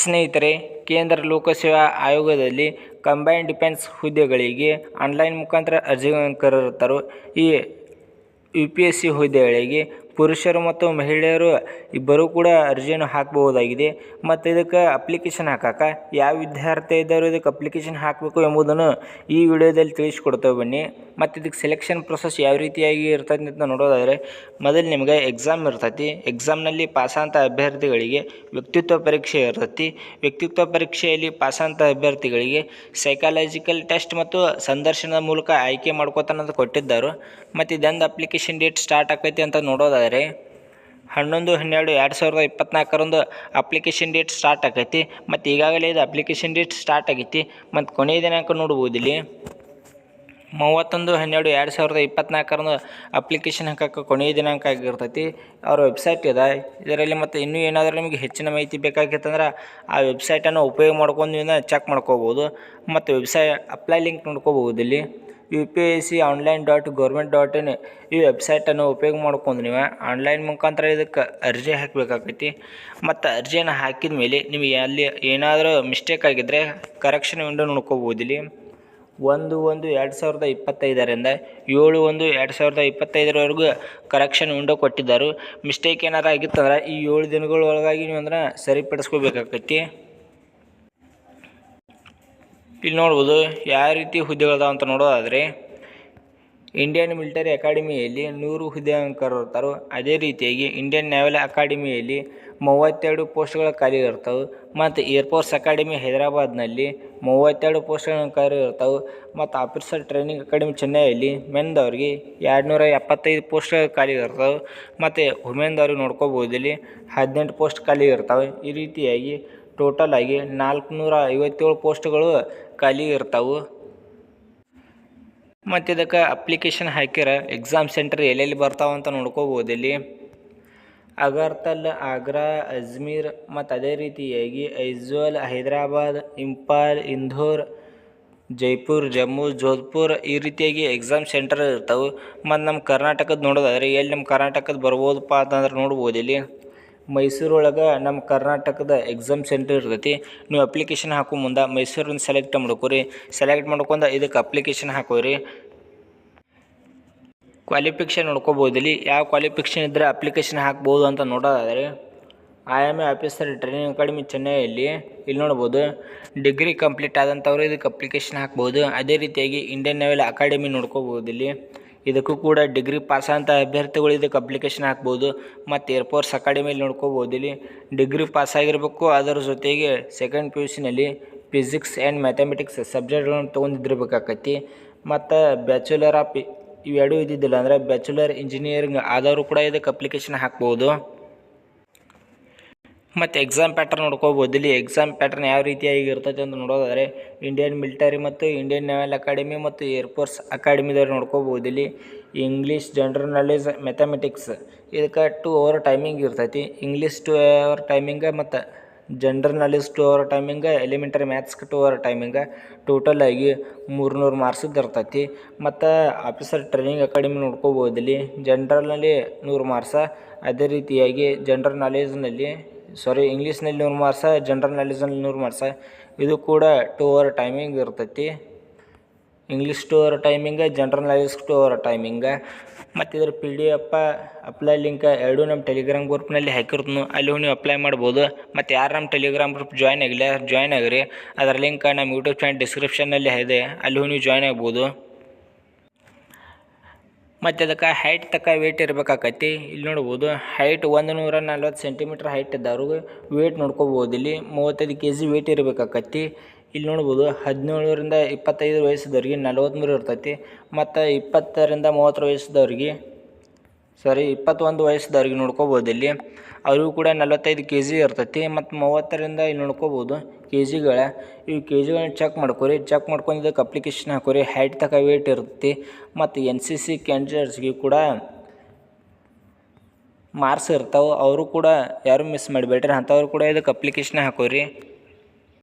ಸ್ನೇಹಿತರೆ, ಕೇಂದ್ರ ಲೋಕಸೇವಾ ಆಯೋಗದಲ್ಲಿ ಕಂಬೈನ್ ಡಿಫೆನ್ಸ್ ಹುದ್ದೆಗಳಿಗೆ ಆನ್ಲೈನ್ ಮುಖಾಂತರ ಅರ್ಜಿಗಳನ್ನು ಕರೆತರು ಈ ಯು ಪಿ ಎಸ್ ಸಿ ಹುದ್ದೆಗಳಿಗೆ ಪುರುಷರು ಮತ್ತು ಮಹಿಳೆಯರು ಇಬ್ಬರೂ ಕೂಡ ಅರ್ಜಿಯನ್ನು ಹಾಕಬಹುದಾಗಿದೆ. ಮತ್ತು ಇದಕ್ಕೆ ಅಪ್ಲಿಕೇಶನ್ ಹಾಕಕ್ಕೆ ಯಾವ ವಿದ್ಯಾರ್ಥಿ ಇದ್ದಾರೋ ಇದಕ್ಕೆ ಅಪ್ಲಿಕೇಶನ್ ಹಾಕಬೇಕು ಎಂಬುದನ್ನು ಈ ವಿಡಿಯೋದಲ್ಲಿ ತಿಳಿಸ್ಕೊಡ್ತೇವೆ ಬನ್ನಿ. ಮತ್ತು ಇದಕ್ಕೆ ಸೆಲೆಕ್ಷನ್ ಪ್ರೊಸೆಸ್ ಯಾವ ರೀತಿಯಾಗಿ ಇರ್ತದೆ ಅಂತ ನೋಡೋದಾದರೆ, ಮೊದಲು ನಿಮಗೆ ಎಕ್ಸಾಮ್ ಇರ್ತೈತಿ. ಎಕ್ಸಾಮ್ನಲ್ಲಿ ಪಾಸಾಂತ ಅಭ್ಯರ್ಥಿಗಳಿಗೆ ವ್ಯಕ್ತಿತ್ವ ಪರೀಕ್ಷೆ ಇರ್ತೈತಿ. ವ್ಯಕ್ತಿತ್ವ ಪರೀಕ್ಷೆಯಲ್ಲಿ ಪಾಸಾಂತ ಅಭ್ಯರ್ಥಿಗಳಿಗೆ ಸೈಕಾಲಜಿಕಲ್ ಟೆಸ್ಟ್ ಮತ್ತು ಸಂದರ್ಶನದ ಮೂಲಕ ಆಯ್ಕೆ ಮಾಡ್ಕೋತಾನಂತ ಕೊಟ್ಟಿದ್ದರು. ಮತ್ತು ಇದೊಂದು ಅಪ್ಲಿಕೇಶನ್ ಡೇಟ್ ಸ್ಟಾರ್ಟ್ ಆಕೈತಿ ಅಂತ ನೋಡೋದಾದರೆ ಹನ್ನೊಂದು, ಹನ್ನೆರಡು, ಎರಡು ಸಾವಿರದ ಇಪ್ಪತ್ನಾಲ್ಕರಂದು ಅಪ್ಲಿಕೇಶನ್ ಡೇಟ್ ಸ್ಟಾರ್ಟ್ ಆಗೈತಿ ಮತ್ತು ಈಗಾಗಲೇ ಇದು ಅಪ್ಲಿಕೇಶನ್ ಡೇಟ್ ಸ್ಟಾರ್ಟ್ ಆಗೈತಿ ಮತ್ತು ಕೊನೆಯ ದಿನಾಂಕ ನೋಡ್ಬೋದು ಇಲ್ಲಿ ಮೂವತ್ತೊಂದು, ಹನ್ನೆರಡು, ಎರಡು ಸಾವಿರದ ಇಪ್ಪತ್ನಾಲ್ಕರಂದು ಅಪ್ಲಿಕೇಶನ್ ಹಾಕಕ್ಕೆ ಕೊನೆಯ ದಿನಾಂಕ ಆಗಿರ್ತೈತಿ. ಅವ್ರ ವೆಬ್ಸೈಟ್ ಇದೆ. ಇದರಲ್ಲಿ ಮತ್ತು ಇನ್ನೂ ಏನಾದರೂ ನಿಮಗೆ ಹೆಚ್ಚಿನ ಮಾಹಿತಿ ಬೇಕಾಗಿತ್ತಂದ್ರೆ ಆ ವೆಬ್ಸೈಟನ್ನು ಉಪಯೋಗ ಮಾಡ್ಕೊಂಡು ಚೆಕ್ ಮಾಡ್ಕೋಬೋದು. ಮತ್ತು ವೆಬ್ಸೈ ಅಪ್ಲೈ ಲಿಂಕ್ ನೋಡ್ಕೋಬೋದು ಇಲ್ಲಿ U P I C online dot government dot in ಈ ವೆಬ್ಸೈಟನ್ನು ಉಪಯೋಗ ಮಾಡ್ಕೊಂಡು ನೀವು ಆನ್ಲೈನ್ ಮುಖಾಂತರ ಇದಕ್ಕೆ ಅರ್ಜಿ ಹಾಕಬೇಕಾಗೈತಿ. ಮತ್ತು ಅರ್ಜಿಯನ್ನು ಹಾಕಿದ ಮೇಲೆ ನಿಮಗೆ ಅಲ್ಲಿ ಏನಾದರೂ ಮಿಸ್ಟೇಕ್ ಆಗಿದ್ದರೆ ಕರೆಕ್ಷನ್ ವಿಂಡೋ ನೋಡ್ಕೋಬೋದು ಇಲ್ಲಿ ಒಂದು ಒಂದು ಎರಡು ಸಾವಿರದ ಇಪ್ಪತ್ತೈದರಿಂದ ಏಳು ಒಂದು ಎರಡು ಸಾವಿರದ ಇಪ್ಪತ್ತೈದರವರೆಗೂ ಕರೆಕ್ಷನ್ ವಿಂಡೋ ಕೊಟ್ಟಿದ್ದರು. ಮಿಸ್ಟೇಕ್ ಏನಾರು ಆಗಿತ್ತಂದ್ರೆ ಈ ಏಳು ದಿನಗಳೊಳಗಾಗಿ ನೀವು ಅಂದ್ರೆ ಸರಿಪಡಿಸ್ಕೋಬೇಕಾಗೈತಿ. ಇಲ್ಲಿ ನೋಡ್ಬೋದು ಯಾವ ರೀತಿ ಹುದ್ದೆಗಳದಾವ ಅಂತ ನೋಡೋದಾದರೆ ಇಂಡಿಯನ್ ಮಿಲಿಟರಿ ಅಕಾಡೆಮಿಯಲ್ಲಿ ನೂರು ಹುದ್ದೆಗಳನ್ನು ಕರೆದಿರ್ತಾರೆ ಅದೇ ರೀತಿಯಾಗಿ ಇಂಡಿಯನ್ ನ್ಯಾವಲ್ ಅಕಾಡೆಮಿಯಲ್ಲಿ ಮೂವತ್ತೆರಡು ಪೋಸ್ಟ್ಗಳ ಖಾಲಿ ಇರ್ತವೆ. ಮತ್ತು ಏರ್ಫೋರ್ಸ್ ಅಕಾಡೆಮಿ ಹೈದರಾಬಾದ್ನಲ್ಲಿ ಮೂವತ್ತೆರಡು ಪೋಸ್ಟ್ಗಳನ್ನು ಖಾಲಿ ಇರ್ತವೆ. ಮತ್ತು ಆಫೀಸರ್ ಟ್ರೈನಿಂಗ್ ಅಕಾಡೆಮಿ ಚೆನ್ನೈಯಲ್ಲಿ ಮೆನ್ದವ್ರಿಗೆ ಎರಡು ನೂರ ಎಪ್ಪತ್ತೈದು ಪೋಸ್ಟ್ ಖಾಲಿ ಇರ್ತವೆ. ಮತ್ತು ವುಮೆನ್ದವ್ರಿಗೆ ನೋಡ್ಕೋಬೋದು ಇಲ್ಲಿ ಹದಿನೆಂಟು ಪೋಸ್ಟ್ ಖಾಲಿ ಇರ್ತವೆ. ಈ ರೀತಿಯಾಗಿ ಟೋಟಲ್ ಆಗಿ ನಾಲ್ಕುನೂರ ಐವತ್ತೇಳು ಪೋಸ್ಟ್ಗಳು ಖಾಲಿ ಇರ್ತಾವೆ. ಮತ್ತು ಇದಕ್ಕೆ ಅಪ್ಲಿಕೇಶನ್ ಹಾಕಿರ ಎಕ್ಸಾಮ್ ಸೆಂಟರ್ ಎಲ್ಲೆಲ್ಲಿ ಬರ್ತಾವೆ ಅಂತ ನೋಡ್ಕೋಬೋದು ಇಲ್ಲಿ. ಅಗರ್ತಲ್, ಆಗ್ರಾ, ಅಜ್ಮೀರ್ ಮತ್ತು ಅದೇ ರೀತಿಯಾಗಿ ಐಜ್ವಾಲ್, ಹೈದರಾಬಾದ್ ಇಂಪಾಲ್ ಇಂಧೋರ್ ಜೈಪುರ್, ಜಮ್ಮು, ಜೋಧ್ಪುರ್ ಈ ರೀತಿಯಾಗಿ ಎಕ್ಸಾಮ್ ಸೆಂಟರ್ ಇರ್ತವೆ. ಮತ್ತು ನಮ್ಮ ಕರ್ನಾಟಕದ ನೋಡೋದಾದ್ರೆ ಎಲ್ಲಿ ನಮ್ಮ ಕರ್ನಾಟಕದ ಬರ್ಬೋದಪ್ಪ ಅಂತಂದ್ರೆ ನೋಡ್ಬೋದು ಇಲ್ಲಿ. ಮೈಸೂರೊಳಗೆ ನಮ್ಮ ಕರ್ನಾಟಕದ ಎಕ್ಸಾಮ್ ಸೆಂಟರ್ ಇರ್ತೈತಿ. ನೀವು ಅಪ್ಲಿಕೇಶನ್ ಹಾಕೋ ಮುಂದೆ ಮೈಸೂರನ್ನ ಸೆಲೆಕ್ಟ್ ಮಾಡ್ಕೋರಿ. ಸೆಲೆಕ್ಟ್ ಮಾಡ್ಕೊಂಡು ಇದಕ್ಕೆ ಅಪ್ಲಿಕೇಶನ್ ಹಾಕೋರಿ. ಕ್ವಾಲಿಫಿಕೇಷನ್ ನೋಡ್ಕೋಬೋದು ಇಲ್ಲಿ ಯಾವ ಕ್ವಾಲಿಫಿಕೇಷನ್ ಇದ್ದರೆ ಅಪ್ಲಿಕೇಶನ್ ಹಾಕ್ಬೋದು ಅಂತ ನೋಡೋದಾದರೆ I M A officer training academy ಚೆನ್ನೈಯಲ್ಲಿ, ಇಲ್ಲಿ ನೋಡ್ಬೋದು. ಡಿಗ್ರಿ ಕಂಪ್ಲೀಟ್ ಆದಂಥವ್ರು ಇದಕ್ಕೆ ಅಪ್ಲಿಕೇಶನ್ ಹಾಕ್ಬೋದು. ಅದೇ ರೀತಿಯಾಗಿ ಇಂಡಿಯನ್ ನೆವೆಲ್ ಅಕಾಡೆಮಿ ನೋಡ್ಕೋಬೋದು ಇಲ್ಲಿ ಇದಕ್ಕೂ ಕೂಡ ಡಿಗ್ರಿ ಪಾಸ್ ಅಂತ ಅಭ್ಯರ್ಥಿಗಳು ಇದಕ್ಕೆ ಅಪ್ಲಿಕೇಶನ್ ಹಾಕ್ಬೋದು. ಮತ್ತು ಏರ್ಫೋರ್ಸ್ ಅಕಾಡೆಮಿಯಲ್ಲಿ ನೋಡ್ಕೋಬೋದು. ಇಲ್ಲಿ ಡಿಗ್ರಿ ಪಾಸ್ ಆಗಿರಬೇಕು, ಅದರ ಜೊತೆಗೆ ಸೆಕೆಂಡ್ ಪಿ ಯು ಸಿನಲ್ಲಿ ಫಿಸಿಕ್ಸ್ ಆ್ಯಂಡ್ ಮ್ಯಾಥಮೆಟಿಕ್ಸ್ ಸಬ್ಜೆಕ್ಟ್ಗಳನ್ನು ತೊಗೊಂಡಿದ್ದಿರ್ಬೇಕಾಕತಿ ಮತ್ತು ಬ್ಯಾಚುಲರ್ ಆಫ್ ಇವೆರಡೂ ಇದ್ದಿದ್ದಿಲ್ಲ ಅಂದರೆ ಬ್ಯಾಚುಲರ್ ಇಂಜಿನಿಯರಿಂಗ್ ಆದವರು ಕೂಡ ಇದಕ್ಕೆ ಅಪ್ಲಿಕೇಶನ್ ಹಾಕ್ಬೋದು. ಮತ್ತು ಎಕ್ಸಾಮ್ ಪ್ಯಾಟರ್ನ್ ನೋಡ್ಕೋಬೋದು. ಇಲ್ಲಿ ಎಕ್ಸಾಮ್ ಪ್ಯಾಟರ್ನ್ ಯಾವ ರೀತಿಯಾಗಿ ಇರ್ತೈತೆ ಅಂತ ನೋಡೋದಾದರೆ ಇಂಡಿಯನ್ ಮಿಲಿಟರಿ ಮತ್ತು ಇಂಡಿಯನ್ ನೇವಲ್ ಅಕಾಡೆಮಿ ಮತ್ತು ಏರ್ಫೋರ್ಸ್ ಅಕಾಡೆಮಿದವ್ರು ನೋಡ್ಕೋಬೋದು. ಇಲ್ಲಿ ಇಂಗ್ಲೀಷ್ ಜನರಲ್ ನಾಲೆಜ್ ಮೆಥಮೆಟಿಕ್ಸ್ ಇದಕ್ಕೆ ಟೂ ಅವರ್ ಟೈಮಿಂಗ್ ಇರ್ತೈತಿ. ಇಂಗ್ಲೀಷ್ ಟು ಅವರ್ ಟೈಮಿಂಗ ಮತ್ತು general knowledge two hour timing elementary maths two hour timing total ಆಗಿ ಮೂರ್ನೂರು ಮಾರ್ಕ್ಸಿದ್ದು ಇರ್ತೈತಿ ಮತ್ತು ಆಫೀಸರ್ ಟ್ರೈನಿಂಗ್ ಅಕಾಡೆಮಿ ನೋಡ್ಕೋಬೋದು. ಇಲ್ಲಿ ಜನ್ರಲ್ನಲ್ಲಿ ನೂರು ಮಾರ್ಕ್ಸ ಅದೇ ರೀತಿಯಾಗಿ ಜನರಲ್ ನಾಲೆಜ್ನಲ್ಲಿ ಸಾರಿ ಇಂಗ್ಲೀಷ್ನಲ್ಲಿ ನೂರು ಮಾರ್ಕ್ಸ ಜನರಲ್ ನಾಲೆಜ್ನಲ್ಲಿ ನೂರು ಮಾರ್ಕ್ಸ. ಇದು ಕೂಡ ಟೂ ಅವರ್ ಟೈಮಿಂಗ್ ಇರ್ತೈತಿ. English two hour timing general knowledge two hour timing ಮತ್ತು ಇದ್ರ P D F apply link ಎರಡೂ ನಮ್ಮ ಟೆಲಿಗ್ರಾಮ್ ಗ್ರೂಪ್ನಲ್ಲಿ ಹಾಕಿರ್ತೀನಿ. ಅಲ್ಲಿ ನೀವು ಅಪ್ಲೈ ಮಾಡ್ಬೋದು. ಮತ್ತು ಯಾರು ನಮ್ಮ ಟೆಲಿಗ್ರಾಮ್ ಗ್ರೂಪ್ ಜಾಯ್ನ್ ಆಗಿಲ್ಲ ಜಾಯ್ನ್ ಆಗಿರಿ. ಅದರ ಲಿಂಕ್ ನಮ್ಮ ಯೂಟ್ಯೂಬ್ ಚಾನಲ್ ಡಿಸ್ಕ್ರಿಪ್ಷನ್ನಲ್ಲಿ ಇದೆ. ಅಲ್ಲಿ ನೀವು ಜಾಯ್ನ್ ಆಗ್ಬೋದು. ಮತ್ತು ಅದಕ್ಕೆ ಹೈಟ್ ತಕ್ಕ ವೇಟ್ ಇರಬೇಕಾಕತಿ ಇಲ್ಲಿ ನೋಡ್ಬೋದು ಹೈಟ್ ಒಂದು ನೂರ ನಲ್ವತ್ತು ಸೆಂಟಿಮೀಟ್ರ್ ಹೈಟ್ ಇದ್ದವ್ರಿಗೆ ವೇಟ್ ನೋಡ್ಕೋಬೋದು. ಇಲ್ಲಿ ಮೂವತ್ತೈದು ಕೆ ಜಿ ವೇಟ್ ಇರಬೇಕಾಕತಿ ಇಲ್ಲಿ ನೋಡ್ಬೋದು, ಹದಿನೇಳರಿಂದ ಇಪ್ಪತ್ತೈದು ವಯಸ್ಸಿದವ್ರಿಗೆ ನಲ್ವತ್ತ್ಮೂರು ಇರ್ತೈತಿ. ಮತ್ತು ಇಪ್ಪತ್ತರಿಂದ ಮೂವತ್ತರ ವಯಸ್ಸಿದವ್ರಿಗೆ ಸಾರಿ ಇಪ್ಪತ್ತೊಂದು ವಯಸ್ಸಿದವ್ರಿಗೆ ನೋಡ್ಕೋಬೋದು ಇಲ್ಲಿ. ಅವ್ರಿಗೂ ಕೂಡ ನಲ್ವತ್ತೈದು ಕೆ ಜಿ ಇರ್ತೈತಿ ಮತ್ತು ಮೂವತ್ತರಿಂದ ಇಲ್ಲಿ ನೋಡ್ಕೋಬೋದು ಕೆ ಜಿಗಳ ಈ ಕೆ ಜಿಗಳನ್ನ ಚೆಕ್ ಮಾಡ್ಕೊರಿ. ಚೆಕ್ ಮಾಡ್ಕೊಂಡು ಇದಕ್ಕೆ ಅಪ್ಲಿಕೇಶನ್ ಹಾಕೋರಿ. ಹೈಟ್ ತಕ ವೇಟ್ ಇರ್ತೈತಿ. ಮತ್ತು ಎನ್ ಸಿ ಸಿ ಕ್ಯಾಂಡಿಡೇಟ್ಸ್ಗೆ ಕೂಡ ಮಾರ್ಕ್ಸ್ ಇರ್ತಾವೆ. ಅವರು ಕೂಡ ಯಾರು ಮಿಸ್ ಮಾಡಬೇಡ್ರಿ ಅಂಥವ್ರು ಕೂಡ ಇದಕ್ಕೆ ಅಪ್ಲಿಕೇಶನ್ ಹಾಕೋರಿ.